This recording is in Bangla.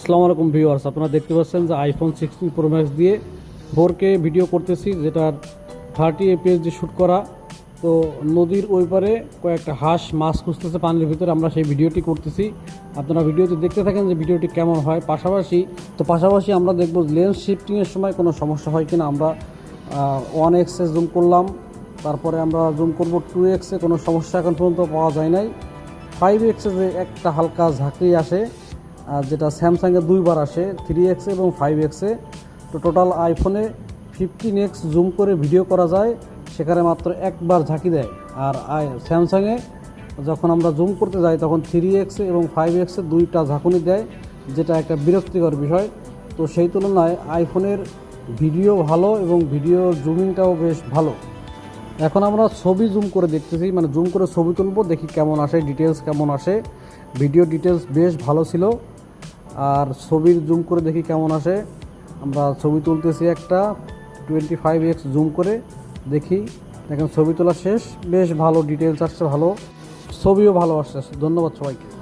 আসসালামু আলাইকুম ভিউয়ার্স, আপনারা দেখতে পাচ্ছেন যে আইফোন সিক্সটিন প্রো ম্যাক্স দিয়ে ফোর কে ভিডিও করতেছি, যেটার থার্টি এপিএস দিয়ে শ্যুট করা। তো নদীর ওই পারে কয়েকটা হাঁস, মাছ খুঁজতেছে পানির ভিতরে, আমরা সেই ভিডিওটি করতেছি। আপনারা ভিডিওতে দেখতে থাকেন যে ভিডিওটি কেমন হয়। পাশাপাশি, তো পাশাপাশি আমরা দেখব লেন্স শিফটিংয়ের সময় কোনো সমস্যা হয় কিনা। আমরা ওয়ান এক্সে জুম করলাম, তারপরে আমরা জুম করব টু এক্সে কোনো সমস্যা এখন পর্যন্ত পাওয়া যায় নাই। ফাইভ এক্সে যে একটা হালকা ঝাঁকি আসে আর যেটা স্যামসাংয়ে দুইবার আসে থ্রি এক্সে এবং ফাইভ এক্সে তো টোটাল আইফোনে ফিফটিন এক্স জুম করে ভিডিও করা যায়, সেখানে মাত্র একবার ঝাঁকি দেয়। আর আই স্যামসাংয়ে যখন আমরা জুম করতে যাই, তখন থ্রি এক্সে এবং ফাইভ এক্সে দুইটা ঝাঁকুনি দেয়, যেটা একটা বিরক্তিকর বিষয়। তো সেই তুলনায় আইফোনের ভিডিও ভালো এবং ভিডিও জুমিংটাও বেশ ভালো। এখন আমরা ছবি জুম করে দেখতেছি মানে জুম করে ছবি তুলবো, দেখি কেমন আসে ডিটেলস কেমন আসে। ভিডিও ডিটেলস বেশ ভালো ছিল। আর ছবির জুম করে দেখি কেমন আসে। আমরা ছবি তুলতেছি একটা টোয়েন্টি ফাইভ এক্স জুম করে দেখি। দেখেন ছবি তোলা শেষ, বেশ ভালো ডিটেলস আসছে ভালো। ছবিও ভালো আসছে, ধন্যবাদ সবাইকে।